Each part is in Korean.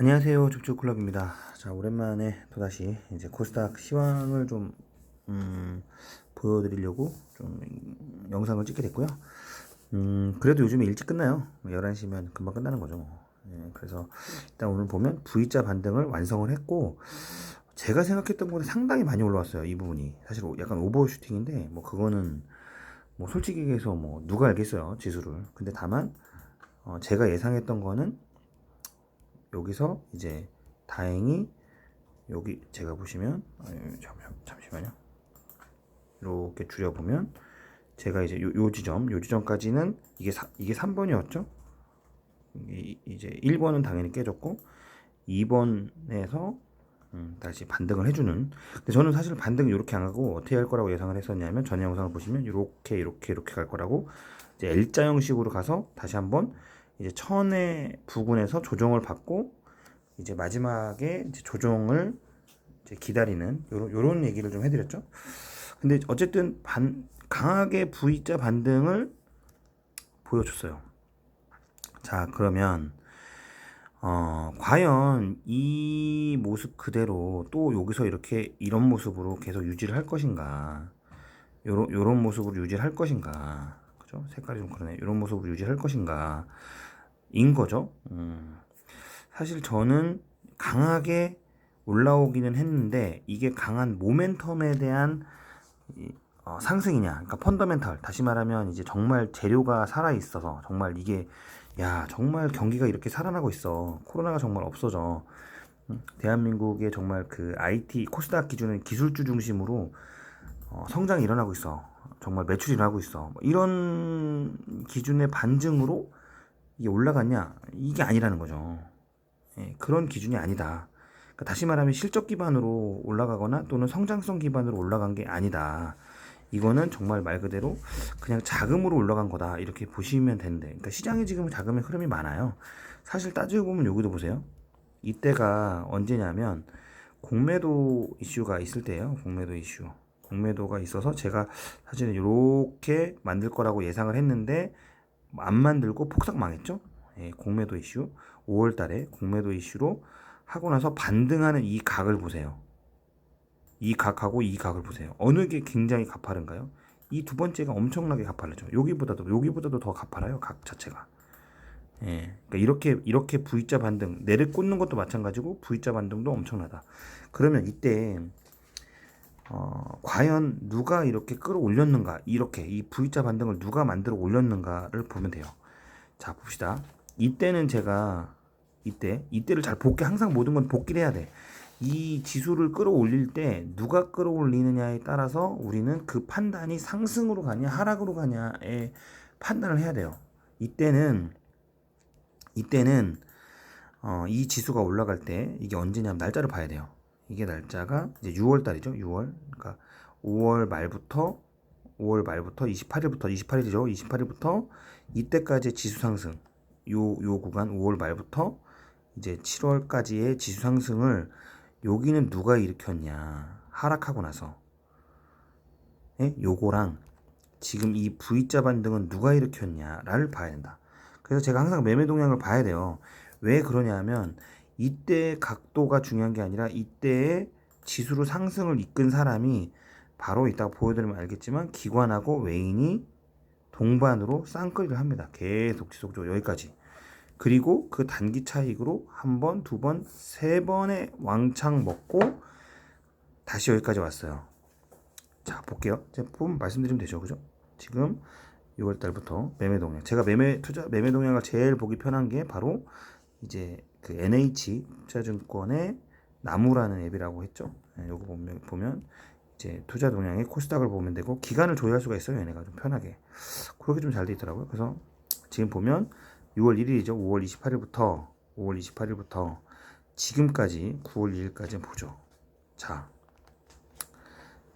안녕하세요. 족족클럽입니다. 자, 오랜만에 또다시 이제 코스닥 시황을 좀, 음, 보여드리려고 좀 영상을 찍게 됐고요. 음, 그래도 요즘에 일찍 끝나요. 11시면 금방 끝나는 거죠. 뭐. 예, 그래서 일단 오늘 보면 V자 반등을 완성을 했고, 제가 생각했던 것보다 상당히 많이 올라왔어요. 이 부분이. 사실 약간 오버슈팅인데, 뭐 그거는 뭐 솔직히 얘기해서 뭐 누가 알겠어요. 지수를. 근데 다만, 어, 제가 예상했던 거는 여기서 이제 다행히 여기 제가 보시면 잠시만, 잠시만요. 이렇게 줄여 보면 제가 이제 요, 요 지점 요 지점까지는 이게 사, 이게 3번이었죠. 이, 이제 1번은 당연히 깨졌고 2번에서 음, 다시 반등을 해주는. 근데 저는 사실 반등 이렇게 안 하고 어떻게 할 거라고 예상을 했었냐면 전에 영상을 보시면 이렇게 이렇게 이렇게 갈 거라고 이제 L자 형식으로 가서 다시 한번 이제 천의 부근에서 조정을 받고 이제 마지막에 이제 조정을 이제 기다리는 요런, 요런 얘기를 좀 해드렸죠. 근데 어쨌든 반, 강하게 V자 반등을 보여줬어요. 자, 그러면 어, 과연 이 모습 그대로 또 여기서 이렇게 이런 모습으로 계속 유지를 할 것인가? 요런, 요런 모습으로 유지를 할 것인가? 그죠? 색깔이 좀 그러네. 이런 모습으로 유지할 것인가? 인 거죠. 음. 사실 저는 강하게 올라오기는 했는데 이게 강한 모멘텀에 대한 이, 어, 상승이냐, 그러니까 펀더멘탈. 다시 말하면 이제 정말 재료가 살아 있어서 정말 이게 야 정말 경기가 이렇게 살아나고 있어. 코로나가 정말 없어져. 음, 대한민국의 정말 그 IT 코스닥 기준은 기술주 중심으로 어, 성장이 일어나고 있어. 정말 매출이 일어나고 있어. 뭐 이런 기준의 반증으로 이게 올라갔냐? 이게 아니라는 거죠. 예, 그런 기준이 아니다. 그러니까 다시 말하면 실적 기반으로 올라가거나 또는 성장성 기반으로 올라간 게 아니다. 이거는 정말 말 그대로 그냥 자금으로 올라간 거다. 이렇게 보시면 되는데. 그러니까 시장에 지금 자금의 흐름이 많아요. 사실 따지고 보면 여기도 보세요. 이때가 언제냐면 공매도 이슈가 있을 때예요. 공매도 이슈. 공매도가 있어서 제가 사실은 이렇게 만들 거라고 예상을 했는데 안 만들고 폭삭 망했죠. 예, 공매도 이슈 5월 달에 공매도 이슈로 하고 나서 반등하는 이 각을 보세요. 이 각하고 이 각을 보세요. 어느 게 굉장히 가파른가요? 이 두 번째가 엄청나게 가파르죠. 여기보다도 여기보다도 더 가파라요. 각 자체가. 예. 그러니까 이렇게 이렇게 V자 반등 내를 꽂는 것도 마찬가지고 V자 반등도 엄청나다. 그러면 이때 어, 과연 누가 이렇게 끌어올렸는가 이렇게 이 V자 반등을 누가 만들어 올렸는가를 보면 돼요. 자 봅시다. 이때는 제가 이때 이때를 잘 복귀 항상 모든 건 복귀를 해야 돼. 이 지수를 끌어올릴 때 누가 끌어올리느냐에 따라서 우리는 그 판단이 상승으로 가냐 하락으로 가냐에 판단을 해야 돼요. 이때는 이때는 어, 이 지수가 올라갈 때 이게 언제냐면 날짜를 봐야 돼요. 이게 날짜가 이제 6월 달이죠. 6월. 그러니까 5월 말부터 5월 말부터 28일부터 28일이죠. 28일부터 이때까지 지수 상승. 요 요 구간 5월 말부터 이제 7월까지의 지수 상승을 여기는 누가 일으켰냐? 하락하고 나서. 예? 요거랑 지금 이 V자 반등은 누가 일으켰냐를 봐야 된다. 그래서 제가 항상 매매 동향을 봐야 돼요. 왜 그러냐면 이때 각도가 중요한 게 아니라 이때의 지수로 상승을 이끈 사람이 바로 이따가 보여드리면 알겠지만 기관하고 외인이 동반으로 쌍끌이를 합니다. 계속 지속적으로 여기까지. 그리고 그 단기 차익으로 한 번, 두 번, 세 번의 왕창 먹고 다시 여기까지 왔어요. 자, 볼게요. 보면 말씀드리면 되죠. 그죠? 지금 6월 달부터 매매 동향. 제가 매매 투자 매매 동향을 제일 보기 편한 게 바로 이제 그 NH 투자증권의 나무라는 앱이라고 했죠. 네, 요거 보면, 보면 이제 투자 동향의 코스닥을 보면 되고 기간을 조회할 수가 있어요. 얘네가 좀 편하게 그렇게 좀 잘 돼 있더라고요. 그래서 지금 보면 6월 1일이죠. 5월 28일부터 5월 28일부터 지금까지 9월 2일까지 보죠. 자,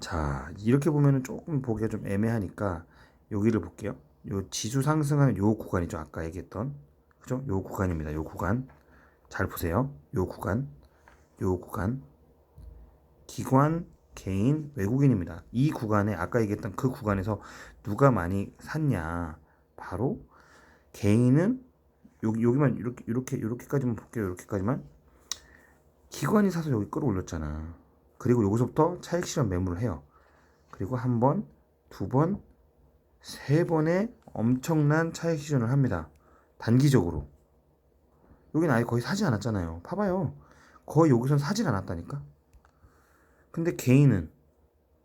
자 이렇게 보면은 조금 보기가 좀 애매하니까 여기를 볼게요. 요 지수 상승하는 요 구간이죠. 아까 얘기했던 그죠? 요 구간입니다. 요 구간 잘 보세요. 요 구간, 요 구간, 기관, 개인, 외국인입니다. 이 구간에 아까 얘기했던 그 구간에서 누가 많이 샀냐? 바로 개인은 여기 여기만 이렇게 이렇게 이렇게까지만 볼게요. 이렇게까지만 기관이 사서 여기 끌어올렸잖아. 그리고 여기서부터 차익 실현 매물을 해요. 그리고 한 번, 두 번, 세 번의 엄청난 차익 실현을 합니다. 단기적으로. 여기는 아예 거의 사지 않았잖아요. 봐봐요. 거의 여기선 사질 않았다니까. 근데 개인은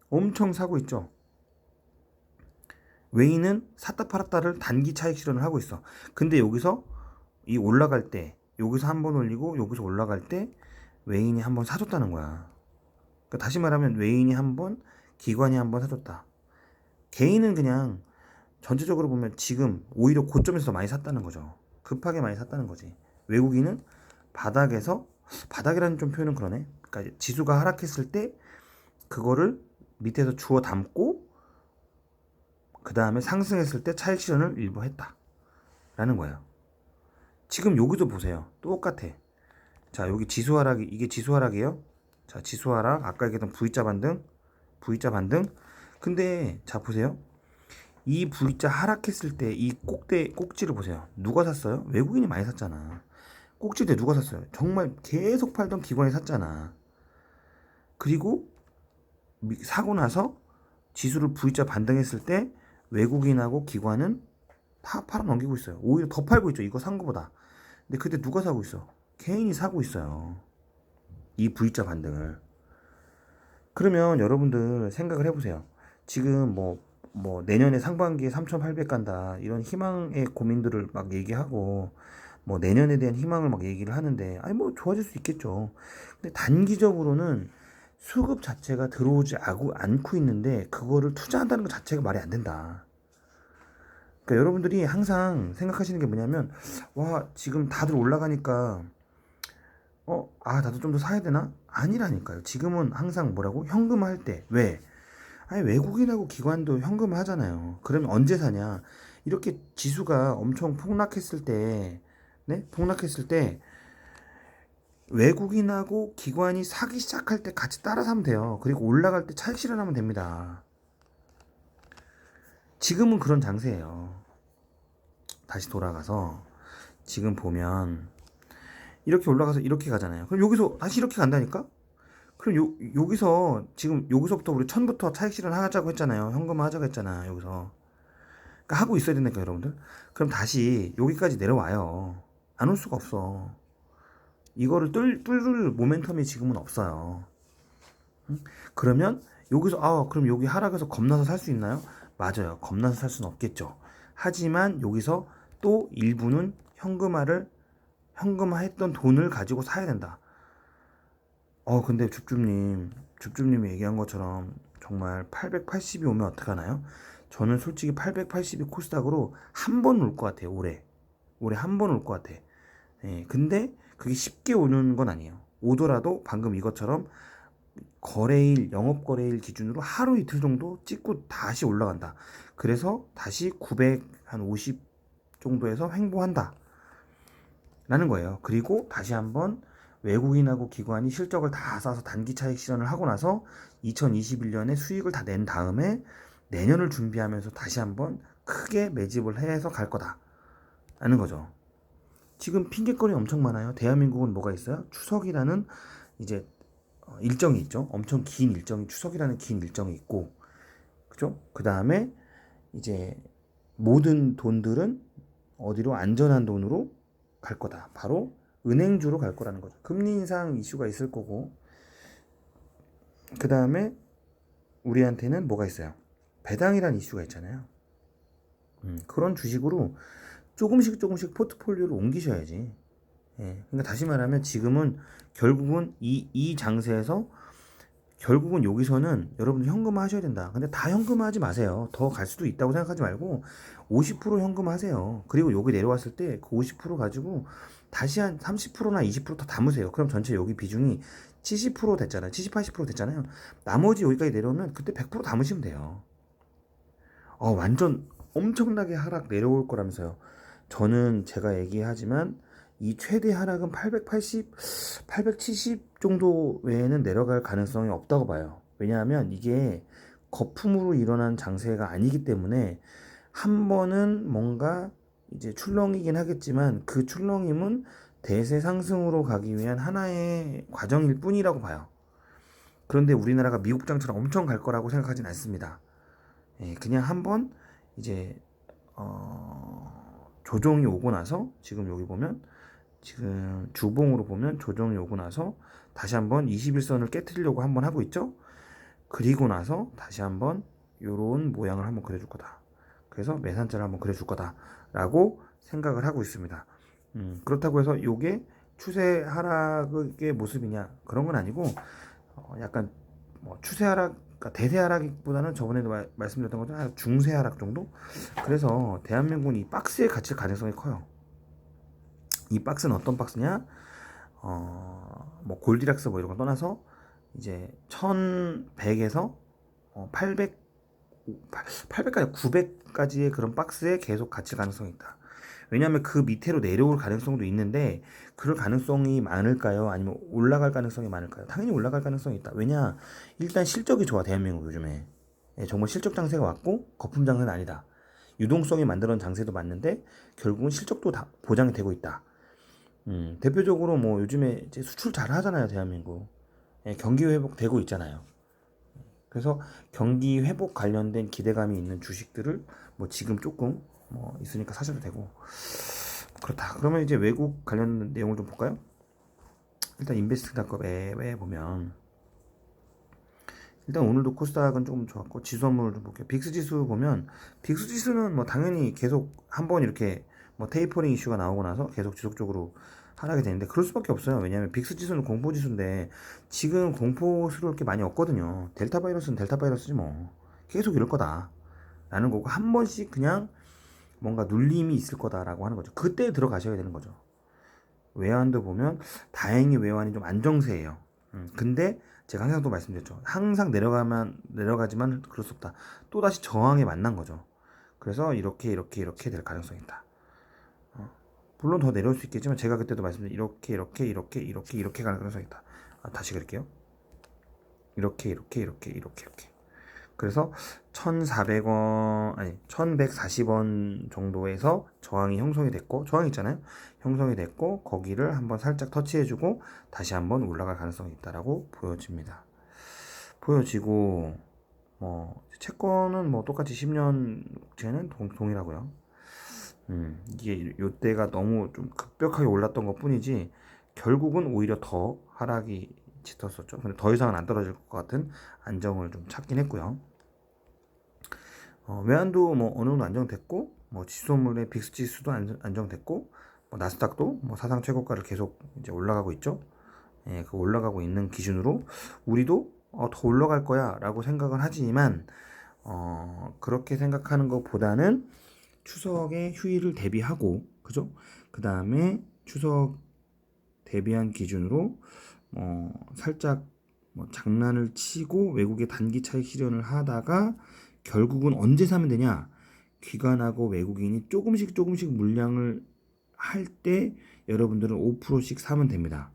엄청 사고 있죠. 외인은 샀다 팔았다를 단기 차익 실현을 하고 있어. 근데 여기서 이 올라갈 때 여기서 한 번 올리고 여기서 올라갈 때 외인이 한 번 사줬다는 거야. 그러니까 다시 말하면 외인이 한 번, 기관이 한 번 사줬다. 개인은 그냥 전체적으로 보면 지금 오히려 고점에서 더 많이 샀다는 거죠. 급하게 많이 샀다는 거지. 외국인은 바닥에서 바닥이라는 좀 표현은 그러네. 그러니까 지수가 하락했을 때 그거를 밑에서 주워 담고 그 다음에 상승했을 때 차익 실현을 일부 했다. 라는 거예요. 지금 여기도 보세요. 똑같아. 자, 여기 지수 하락이, 이게 지수 하락이에요. 자, 지수 하락. 아까 얘기했던 V자 반등. V자 반등. 근데, 자, 보세요. 이 V자 하락했을 때 이 꼭대, 꼭지를 보세요. 누가 샀어요? 외국인이 많이 샀잖아. 꼭지 때 누가 샀어요? 정말 계속 팔던 기관이 샀잖아. 그리고 미- 사고 나서 지수를 V자 반등했을 때 외국인하고 기관은 다 팔아 넘기고 있어요. 오히려 더 팔고 있죠. 이거 산 거보다. 근데 그때 누가 사고 있어? 개인이 사고 있어요. 이 V자 반등을. 그러면 여러분들 생각을 해보세요. 지금 뭐, 뭐, 내년에 상반기에 3,800 간다. 이런 희망의 고민들을 막 얘기하고, 뭐, 내년에 대한 희망을 막 얘기를 하는데, 아니, 뭐, 좋아질 수 있겠죠. 근데 단기적으로는 수급 자체가 들어오지 않고, 있는데, 그거를 투자한다는 것 자체가 말이 안 된다. 그러니까 여러분들이 항상 생각하시는 게 뭐냐면, 와, 지금 다들 올라가니까, 어, 아, 나도 좀 더 사야 되나? 아니라니까요. 지금은 항상 뭐라고? 현금할 때. 왜? 아니, 외국인하고 기관도 현금을 하잖아요. 그러면 언제 사냐? 이렇게 지수가 엄청 폭락했을 때, 네? 폭락했을 때, 외국인하고 기관이 사기 시작할 때 같이 따라 사면 돼요. 그리고 올라갈 때 차익 실현하면 됩니다. 지금은 그런 장세예요. 다시 돌아가서 지금 보면 이렇게 올라가서 이렇게 가잖아요. 그럼 여기서 다시 이렇게 간다니까? 그럼 요, 여기서 지금 여기서부터 우리 천부터 차익 실현 하자고 했잖아요. 현금 하자고 했잖아. 여기서. 그러니까 하고 있어야 된다니까 여러분들. 그럼 다시 여기까지 내려와요. 안 올 수가 없어. 이거를 뚫, 뚫을 모멘텀이 지금은 없어요. 응? 그러면 여기서 아 그럼 여기 하락해서 겁나서 살 수 있나요? 맞아요. 겁나서 살 수는 없겠죠. 하지만 여기서 또 일부는 현금화를 현금화했던 돈을 가지고 사야 된다. 어 근데 줍줍님 줍줍님이 얘기한 것처럼 정말 880이 오면 어떡하나요? 저는 솔직히 880이 코스닥으로 한 번 올 것 같아요. 올해 올해 한 번 올 것 같아. 예, 근데 그게 쉽게 오는 건 아니에요. 오더라도 방금 이것처럼 거래일, 영업 거래일 기준으로 하루 이틀 정도 찍고 다시 올라간다. 그래서 다시 950 정도에서 횡보한다. 라는 거예요. 그리고 다시 한번 외국인하고 기관이 실적을 다 쌓아서 단기 차익 실현을 하고 나서 2021년에 수익을 다 낸 다음에 내년을 준비하면서 다시 한번 크게 매집을 해서 갈 거다. 라는 거죠. 지금 핑계거리 엄청 많아요. 대한민국은 뭐가 있어요? 추석이라는 이제 어, 일정이 있죠. 엄청 긴 일정이 추석이라는 긴 일정이 있고, 그죠? 그 다음에 이제 모든 돈들은 어디로 안전한 돈으로 갈 거다. 바로 은행주로 갈 거라는 거죠. 금리 인상 이슈가 있을 거고, 그 다음에 우리한테는 뭐가 있어요? 배당이라는 이슈가 있잖아요. 음, 그런 주식으로 조금씩 조금씩 포트폴리오를 옮기셔야지. 예, 그러니까 다시 말하면 지금은 결국은 이, 이 장세에서 결국은 여기서는 여러분들 현금화 하셔야 된다. 근데 다 현금화 하지 마세요. 더 갈 수도 있다고 생각하지 말고 50% 현금화 하세요. 그리고 여기 내려왔을 때 그 50% 가지고 다시 한 30%나 20%더 담으세요. 그럼 전체 여기 비중이 70% 됐잖아요. 70, 80% 됐잖아요. 나머지 여기까지 내려오면 그때 100% 담으시면 돼요. 어, 완전 엄청나게 하락 내려올 거라면서요. 저는 제가 얘기하지만 이 최대 하락은 880, 870 정도 외에는 내려갈 가능성이 없다고 봐요. 왜냐하면 이게 거품으로 일어난 장세가 아니기 때문에 한 번은 뭔가 이제 출렁이긴 하겠지만 그 출렁임은 대세 상승으로 가기 위한 하나의 과정일 뿐이라고 봐요. 그런데 우리나라가 미국장처럼 엄청 갈 거라고 생각하진 않습니다. 예, 그냥 한번 이제 어, 조정이 오고 나서 지금 여기 보면 지금 주봉으로 보면 조정이 오고 나서 다시 한번 21선을 깨뜨리려고 한번 하고 있죠. 그리고 나서 다시 한번 요런 모양을 한번 그려줄 거다. 그래서 매산자를 한번 그려줄 거다라고 생각을 하고 있습니다. 음, 그렇다고 해서 요게 추세 하락의 모습이냐 그런 건 아니고 어, 약간 뭐 추세 하락 그러니까 대세 하락보다는 저번에도 말, 말씀드렸던 것처럼 중세 하락 정도? 그래서 대한민국은 이 박스에 갇힐 가능성이 커요. 이 박스는 어떤 박스냐? 어, 뭐 골디락스 뭐 이런 거 떠나서 이제 1100에서 어, 800 800까지 900까지의 그런 박스에 계속 갇힐 가능성이 있다. 왜냐하면 그 밑으로 내려올 가능성도 있는데 그럴 가능성이 많을까요? 아니면 올라갈 가능성이 많을까요? 당연히 올라갈 가능성이 있다. 왜냐 일단 실적이 좋아 대한민국 요즘에 예, 정말 실적 장세가 왔고 거품 장세는 아니다. 유동성이 만들어낸 장세도 맞는데 결국은 실적도 다 보장이 되고 있다. 음, 대표적으로 뭐 요즘에 이제 수출 잘 하잖아요 대한민국 예, 경기 회복되고 있잖아요. 그래서 경기 회복 관련된 기대감이 있는 주식들을 뭐 지금 조금 뭐 있으니까 사셔도 되고 그렇다. 그러면 이제 외국 관련 내용을 좀 볼까요? 일단 인베스트닷컴 앱에 보면 일단 오늘도 코스닥은 조금 좋았고 지수 한번을 좀 볼게요. 빅스 지수 보면 빅스 지수는 뭐 당연히 계속 한 번 이렇게 뭐 테이퍼링 이슈가 나오고 나서 계속 지속적으로 하락이 되는데 그럴 수밖에 없어요. 왜냐하면 빅스 지수는 공포 지수인데 지금 공포스러울 게 많이 없거든요. 델타 바이러스는 델타 바이러스지 뭐 계속 이럴 거다. 라는 거고 한 번씩 그냥 뭔가 눌림이 있을 거다라고 하는 거죠. 그때 들어가셔야 되는 거죠. 외환도 보면 다행히 외환이 좀 안정세예요. 음, 근데 제가 항상 또 말씀드렸죠. 항상 내려가면 내려가지만 그럴 수 없다. 또 다시 저항에 만난 거죠. 그래서 이렇게 이렇게 이렇게 될 가능성이 있다. 어, 물론 더 내려올 수 있겠지만 제가 그때도 말씀드린 이렇게 이렇게 이렇게 이렇게 이렇게 가능성이 있다. 아, 다시 그럴게요. 이렇게 이렇게 이렇게 이렇게 이렇게. 그래서 1,400원 아니 1,140원 정도에서 저항이 형성이 됐고 저항 있잖아요. 형성이 됐고 거기를 한번 살짝 터치해주고 다시 한번 올라갈 가능성이 있다라고 보여집니다. 보여지고 뭐 채권은 뭐 똑같이 10년째는 동, 동일하고요. 음, 이게 요때가 너무 좀 급격하게 올랐던 것 뿐이지 결국은 오히려 더 하락이 짙었었죠. 근데 더 이상은 안 떨어질 것 같은 안정을 좀 찾긴 했고요. 어, 외환도 뭐 어느 정도 안정됐고, 뭐 지수물의 빅스 지수도 안정, 안정 됐고, 뭐 나스닥도 뭐 사상 최고가를 계속 이제 올라가고 있죠. 예, 그 올라가고 있는 기준으로 우리도 어, 더 올라갈 거야라고 생각을 하지만 어, 그렇게 생각하는 것보다는 추석의 휴일을 대비하고 그죠? 그 다음에 추석 대비한 기준으로 어, 살짝 뭐 장난을 치고 외국의 단기 차익 실현을 하다가 결국은 언제 사면 되냐? 기관하고 외국인이 조금씩 조금씩 물량을 할 때 여러분들은 5%씩 사면 됩니다.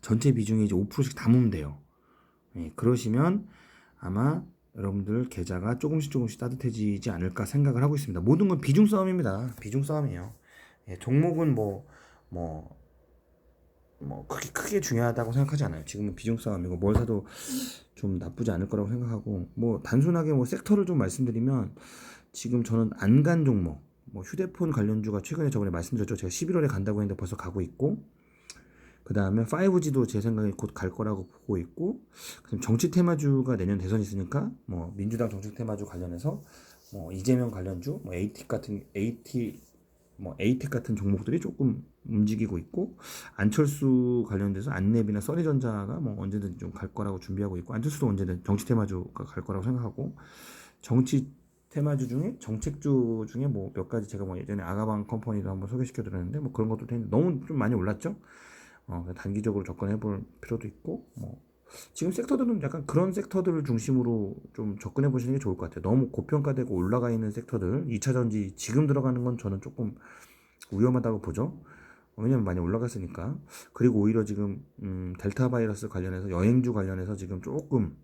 전체 비중이 이제 5%씩 담으면 돼요. 예, 그러시면 아마 여러분들 계좌가 조금씩 조금씩 따뜻해지지 않을까 생각을 하고 있습니다. 모든 건 비중 싸움입니다. 비중 싸움이에요. 예, 종목은 뭐, 뭐, 뭐, 크게, 크게 중요하다고 생각하지 않아요. 지금은 비중 싸움이고, 뭘 사도 좀 나쁘지 않을 거라고 생각하고, 뭐, 단순하게 뭐, 섹터를 좀 말씀드리면, 지금 저는 안간 종목, 뭐, 휴대폰 관련주가 최근에 저번에 말씀드렸죠. 제가 11월에 간다고 했는데 벌써 가고 있고, 그 다음에 5G도 제 생각에 곧 갈 거라고 보고 있고, 그럼 정치 테마주가 내년 대선 있으니까, 뭐, 민주당 정치 테마주 관련해서, 뭐, 이재명 관련주, 뭐, AT 같은, AT, 뭐, AT 같은 종목들이 조금 움직이고 있고, 안철수 관련돼서 안랩이나 써니전자가 뭐 언제든 좀 갈 거라고 준비하고 있고, 안철수도 언제든 정치 테마주가 갈 거라고 생각하고, 정치 테마주 중에 정책주 중에 뭐 몇 가지 제가 뭐 예전에 아가방 컴퍼니도 한번 소개시켜 드렸는데 뭐 그런 것도 되는데 너무 좀 많이 올랐죠. 어, 단기적으로 접근해 볼 필요도 있고 뭐 지금 섹터들은 약간 그런 섹터들을 중심으로 좀 접근해 보시는 게 좋을 것 같아요. 너무 고평가되고 올라가 있는 섹터들 2차 전지 지금 들어가는 건 저는 조금 위험하다고 보죠. 왜냐면 많이 올라갔으니까. 그리고 오히려 지금 음, 델타 바이러스 관련해서 여행주 관련해서 지금 조금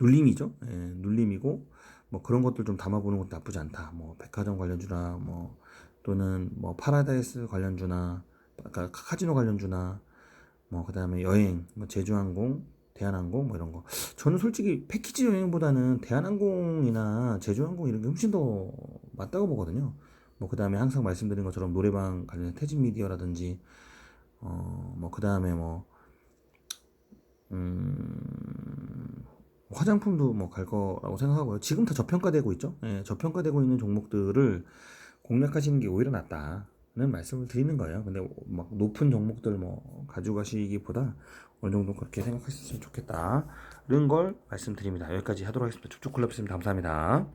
눌림이죠. 예, 눌림이고 뭐 그런 것들 좀 담아보는 것도 나쁘지 않다. 뭐 백화점 관련주나 뭐 또는 뭐 파라다이스 관련주나 아까 카지노 관련주나 뭐 그다음에 여행, 뭐 제주항공, 대한항공 뭐 이런 거. 저는 솔직히 패키지 여행보다는 대한항공이나 제주항공 이런 게 훨씬 더 맞다고 보거든요. 뭐 그다음에 항상 말씀드린 것처럼 노래방 관련 태진 미디어라든지 어 뭐 그다음에 뭐 음, 화장품도 뭐 갈 거라고 생각하고요. 지금 다 저평가되고 있죠. 예, 저평가되고 있는 종목들을 공략하시는 게 오히려 낫다 는 말씀을 드리는 거예요. 근데 막 높은 종목들 뭐 가져가시기보다 어느 정도 그렇게 생각하셨으면 좋겠다는 걸 말씀드립니다. 여기까지 하도록 하겠습니다. 촉촉클럽 님 감사합니다.